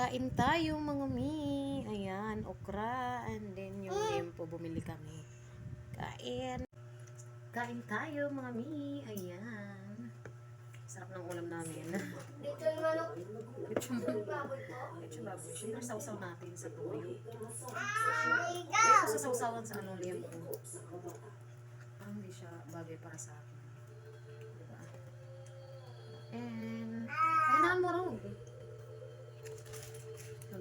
Kain tayo mga mi. Ayan, okra. And then yung limpo, bumili kami. Kain. Kain tayo mga mi. Ayan. Sarap ng ulam namin. Dito yung manok. Lechon Baboy po. lechon baboy. Siyempre sausaw natin sa tuyo. Ay, Kaya ko sa sausawan sa ano limpo. Parang hindi siya bagay para sa akin. Diba? And, kailangan mo rin.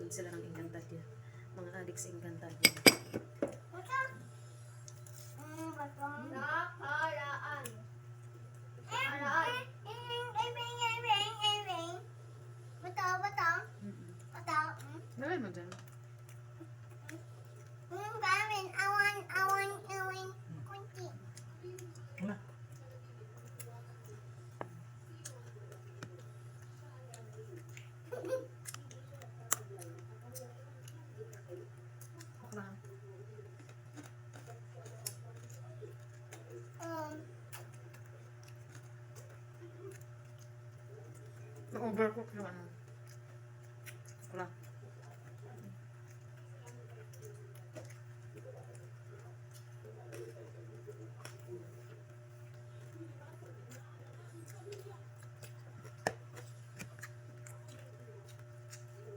Nagod sila ng Encantadia. Mga adik sa Encantadia. Nakaraan. Nakaraan. Batang, batang. Batang. Lagay mo dyan. Mm, gamin. Awan, awan, awan. Kunti. Okra. Um, Na-overcook yung ano. Okra.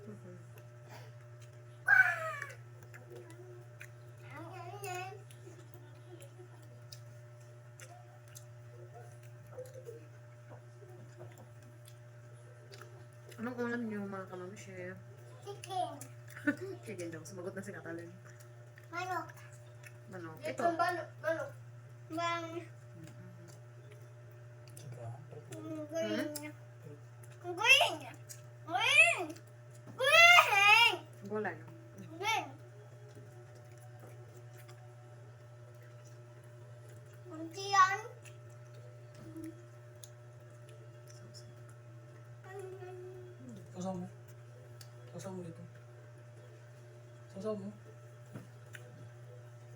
Mhm. ang ganyan. Anong ulam niyo mga kamamshare? Chicken. Chicken daw. Sumagot na si Katalin. Manok. Manok. Ito. Ito. Manok. Manok. Bang. Mm-mm. Green. Green. Green. Green. Gulay. Green. Kunti yan. Sasaw mo. Sasaw mo dito. Sasaw mo.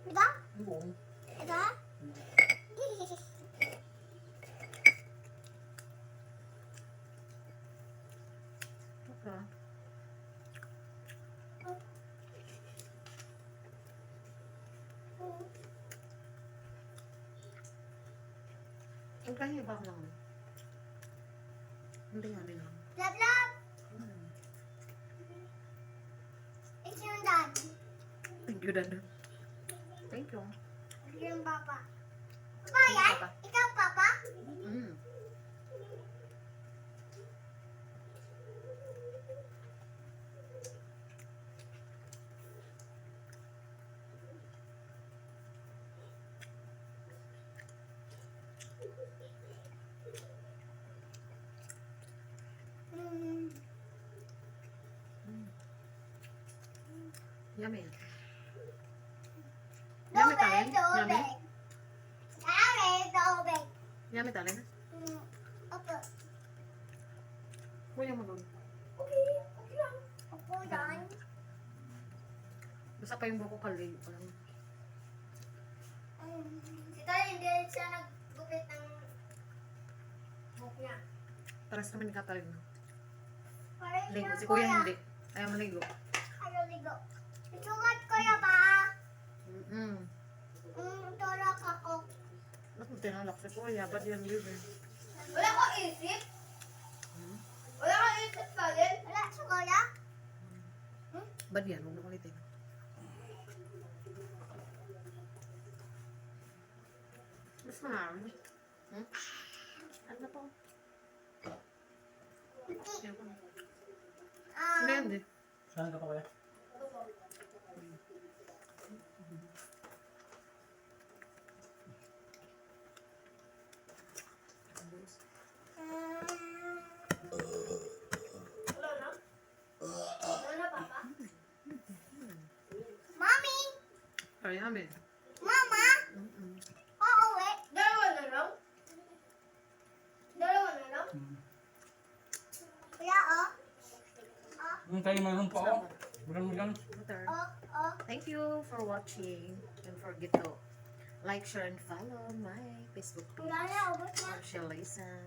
Ito? Ang buong. Ito? Okra. Ang kanya ba lang? Hindi nga din lang. Lap lap. Mm. Thank you, Dad. Thank you. It's papa. Papa yan? Papa. Ikaw papa? Mm. Mm. Yummy. Yummy, Yummy. Yummy, Talin. Mm. Opo. Kuya mo doon. Okay, okay lang. Opo yan. Basta pa yung buko kalay. Parang Mm. Si Tali, hindi siya naggupit ng buhok niya. taras naman ni Katalin. Ligo. Si Kuya hindi. Ayaw maligo. Ayaw ligo. Isugat ko ya ba? Mm-mm. Mm, tulak ako. Ba't mo tinalak si Kuya? Ba't yan ligo? Wala ko isip? Hmm? Wala ko isip pa rin? Wala, sa kuya? Ba't yan? Huwag na ulitin. Mas marami. Hmm? Ano na po? Yan po. Ah, Ano yan, di? Saan ka pa kaya? Wala na? Wala na, papa? Mami! Ay, yummy. Mama! Mm-mm. Uuwi! Dalawa na lang? Dalawa na lang? Hmm. Kuya, oh. Ang tayo mayroon pa ako. Bilang-bilang. Butter. Oh, oh. Thank you for watching. Don't forget to like, share, and follow my Facebook page. Wala na, ubos na. Laysan.